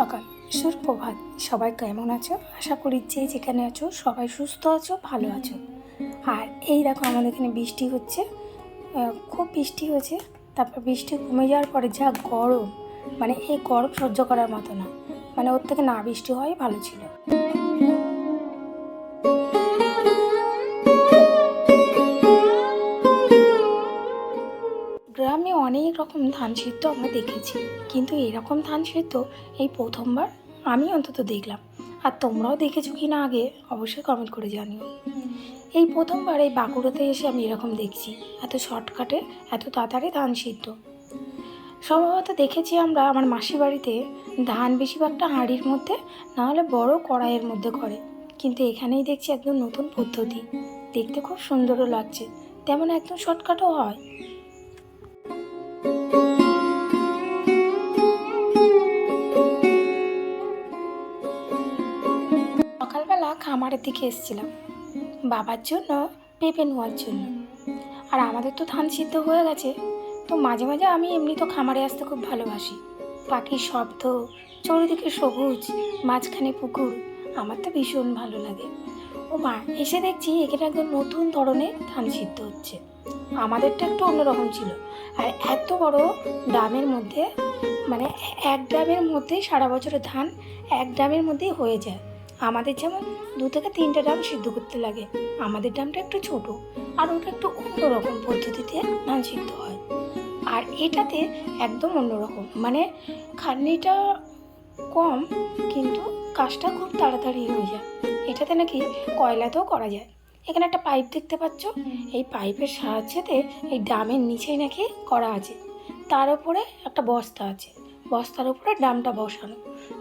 সকাল। সুপ্রভাত সবাই কেমন আছো? আশা করি যে যেখানে আছো, সবাই সুস্থ আছো, ভালো আছো। আর এই দেখো আমাদের এখানে বৃষ্টি হচ্ছে। খুব বৃষ্টি হয়েছে। তারপর বৃষ্টি কমে যাওয়ার পরে যা গরম মানে এই গরম সহ্য করার মতো না। মানে ওর থেকে না বৃষ্টি হয়, ভালো ছিল। অনেক রকম ধান সিদ্ধ আমরা দেখেছি। কিন্তু এরকম ধান সিদ্ধ এই প্রথমবার আমি অন্তত দেখলাম। আর তোমরাও দেখেছ কি না আগে অবশ্যই কমেন্ট করে জানিও। এই প্রথমবার এই বাঁকুড়াতে এসে আমি এরকম দেখছি, এত শর্টকাটে এত তাড়াতাড়ি ধান সিদ্ধ। সম্ভবত দেখেছি আমরা আমার মাসি বাড়িতে ধান বেশিরভাগটা হাঁড়ির মধ্যে নাহলে বড় কড়াইয়ের মধ্যে করে। কিন্তু এখানেই দেখছি একদম নতুন পদ্ধতি। দেখতে খুব সুন্দরও লাগছে, তেমন একদম শর্টকাটও হয়। খামারের দিকে এসেছিলাম। বাবার জন্য, পেঁপে নেওয়ার জন্য। আর আমাদের তো ধান সিদ্ধ হয়ে গেছে, তো মাঝে মাঝে আমি এমনি তো খামারে আসতে খুব ভালোবাসি। পাখির শব্দ, চারিদিকে সবুজ, মাঝখানে পুকুর, আমার তো ভীষণ ভালো লাগে। ও মা, এসে দেখছি এখানে একদম নতুন ধরনের ধান সিদ্ধ হচ্ছে। আমাদেরটা একটু অন্যরকম ছিল। আর এত বড় ড্রামের মধ্যে মানে এক ড্রামের মধ্যেই সারা বছরের ধান এক ড্রামের মধ্যেই হয়ে যায়। আমাদের যেমন দু থেকে তিনটে ড্রাম সিদ্ধ করতে লাগে। আমাদের ড্রামটা একটু ছোট, আর ওটা একটু অন্যরকম পদ্ধতিতে ধান সিদ্ধ হয়। আর এটাতে একদম অন্যরকম মানে খাটনিটা কম, কিন্তু কাজটা খুব তাড়াতাড়ি হয়ে যায়। এটাতে নাকি কয়লাতেও করা যায়। এখানে একটা পাইপ দেখতে পাচ্ছ? এই পাইপের সাহায্যেতে এই ড্রামের নিচেই নাকি করা আছে। তার উপরে একটা বস্তা আছে। বস্তার উপরে ড্রামটা বসানো।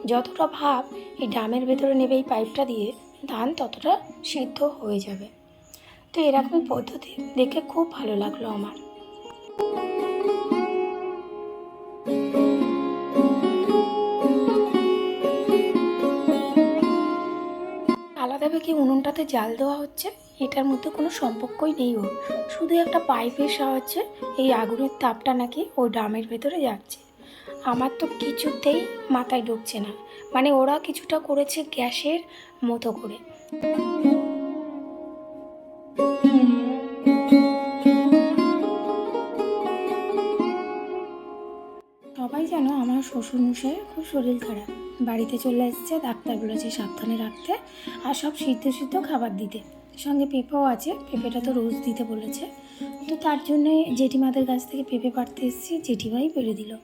যতটা ভাব এই ড্রামের ভেতরে নেবে এই পাইপটা দিয়ে, ধান ততটা সিদ্ধ হয়ে যাবে। তো এরকম পদ্ধতি দেখে খুব ভালো লাগল আমার। আলাদাভাবে কি উনুনটাতে জাল দেওয়া হচ্ছে। এটার মধ্যে কোনো সম্পর্কই নেই ওর। শুধু একটা পাইপের সাহায্যে এই আগুনের তাপটা নাকি ওই ড্রামের ভেতরে যাচ্ছে। আমার তো কিছুতেই মাথায় ঢুকছে না। মানে ওরা কিছুটা করেছে গ্যাসের মতো করে। সবাই যেন আমার শ্বশুরমশাইয়ের খুব শরীর খারাপ। বাড়িতে চলে এসেছে ডাক্তার বলেছে সাবধানে রাখতে আর সব সিদ্ধ সিদ্ধ খাবার দিতে। সঙ্গে পেঁপেও আছে, পেঁপেটা তো রোজ দিতে বলেছে। তো তার জন্যে জেঠিমাদের কাছ থেকে পেঁপে পাড়তে এসেছি, জেঠিমাই পেরে দিল।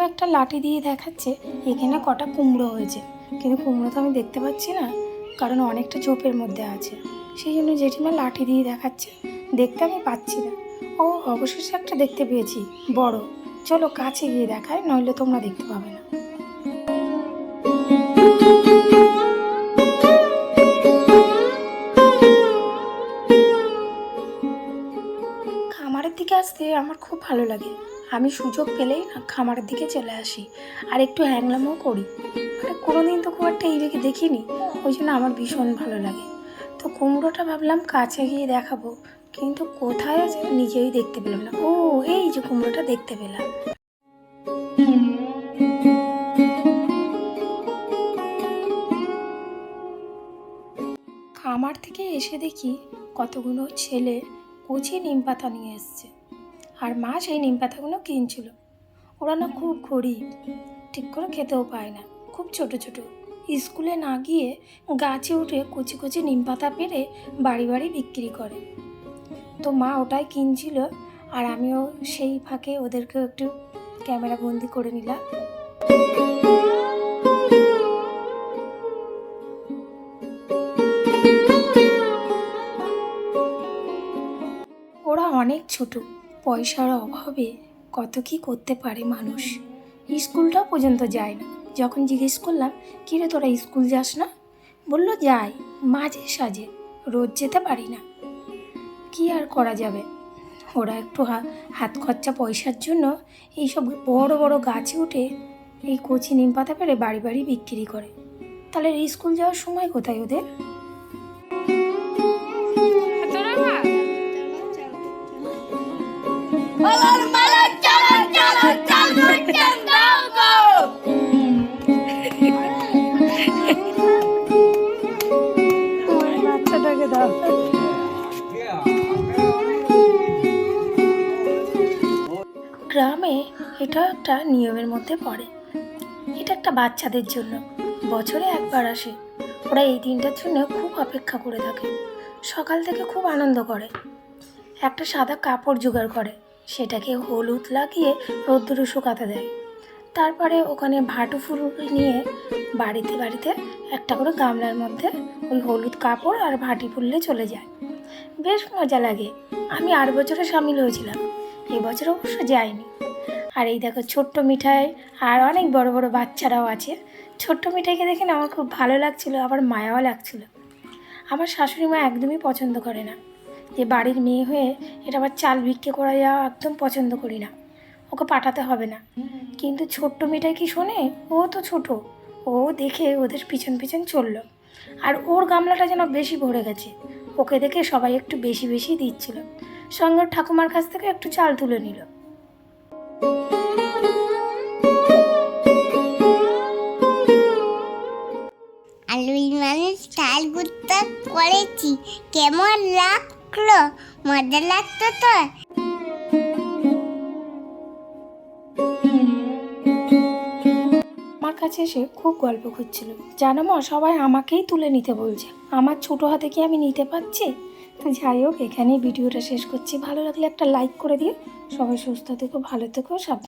জেঠিমা একটা লাঠি দিয়ে দেখাচ্ছে এখানে কটা কুমড়ো হয়েছে। কিন্তু কুমড়ো তো আমি দেখতে পাচ্ছি না, কারণ অনেকটা ঝোপের মধ্যে আছে। সেই জন্য জেঠিমা লাঠি দিয়ে দেখাচ্ছে, দেখতে আমি পাচ্ছি না। ও, অবশেষে একটা দেখতে পেয়েছি, বড়। চলো কাছে গিয়ে দেখায় নইলে তোমরা দেখতে পাবে না। খামারের দিকে আসতে আমার খুব ভালো লাগে। আমি সুযোগ পেলেই খামারের দিকে চলে আসি আর একটু হ্যাংলামও করি। মানে কোনোদিন তো খুব একটা এইদিকে দেখিনি, ওই জন্য আমার ভীষণ ভালো লাগে। তো কুমড়োটা ভাবলাম কাছে গিয়ে দেখাবো, কিন্তু কোথায় আছে নিজেই দেখতে পেলাম না। ও, এই যে কুমড়োটা দেখতে পেলাম। খামার থেকে এসে দেখি কতগুলো ছেলে কচি নিম পাতা নিয়ে এসছে। আর মা সেই নিম পাতাগুলো কিনছিল। ওরা না খুব গরিব, ঠিক করে খেতেও পায় না, খুব ছোট ছোট। স্কুলে না গিয়ে গাছে উঠে কচি কচি নিম পাতা পেরে বাড়ি বাড়ি বিক্রি করে। তো মা ওটাই কিনছিল আর আমিও সেই ফাঁকে ওদেরকেও একটু ক্যামেরা বন্দি করে নিলাম। ওরা অনেক ছোট পয়সার অভাবে কত কি করতে পারে মানুষ? স্কুলটাও পর্যন্ত যায় না। যখন জিজ্ঞেস করলাম কিরে তোরা, স্কুল যাস না? বলল, যাই, মাঝে সাজে রোজ যেতে পারি না। কি আর করা যাবে? ওরা একটু হাত খরচা পয়সার জন্য এইসব বড় বড় গাছে উঠে এই কচি নিম পাতা পেরে বাড়ি বাড়ি বিক্রি করে। তাহলে স্কুল যাওয়ার সময় কোথায় ওদের? বলার মালা চলো চলো চল ঘুরছেন দাও গো। বাচ্চাটাকে দাও। গ্রামে এটা একটা নিয়মের মধ্যে পড়ে। এটা একটা বাচ্চাদের জন্য। বছরে একবার আসে। ওরা এই দিনটার জন্য খুব অপেক্ষা করে থাকে। সকাল থেকে খুব আনন্দ করে। একটা সাদা কাপড় জোগাড় করে। সেটাকে হলুদ লাগিয়ে রোদ্দুরে শুকাতে দেয়। তারপরে ওখানে ভাটু ফুল নিয়ে বাড়িতে বাড়িতে একটা করে গামলার মধ্যে ওই হলুদ কাপড় আর ভাটি ফুললে চলে যায়। বেশ মজা লাগে। আমি আর বছরে সামিল হয়েছিলাম। এবছর অবশ্য যাইনি। আর এই দেখো ছোট্ট মিঠাই আর অনেক বড় বড় বাচ্চারাও আছে। ছোট্ট মিঠাইকে দেখে না আমার খুব ভালো লাগছিল, আবার মায়াও লাগছিল। আমার শাশুড়ি মা একদমই পছন্দ করে না। যে বাড়ির মেয়ে হয়ে এটা আবার চাল বিক্রি করা যাওয়া একদম পছন্দ করি না। ওকে পাঠাতে হবে না। কিন্তু ছোট্ট মিঠাই কি শোনে? ও তো ছোট। ও দেখে ওদের পিছন পিছন চলল। আর ওর গামলাটা যেন বেশি ভরে গেছে। ওকে দেখে সবাই একটু বেশি বেশি দিচ্ছিল। সঙ্গে ঠাকুমার কাছ থেকে একটু চাল তুলে নিল। আলুই মানুষ চাল করেছি। কেমন লাগল মজা লাগতো তো আমার কাছে এসে খুব গল্প করছিল। জানো মা, সবাই আমাকেই তুলে নিতে বলছে। আমার ছোট হাতে কি আমি নিতে পারছি? তো যাই হোক, এখানেই ভিডিওটা শেষ করছি। ভালো লাগলে একটা লাইক করে দিও। সবাই সুস্থ থেকো, ভালো থেকো, সাবধান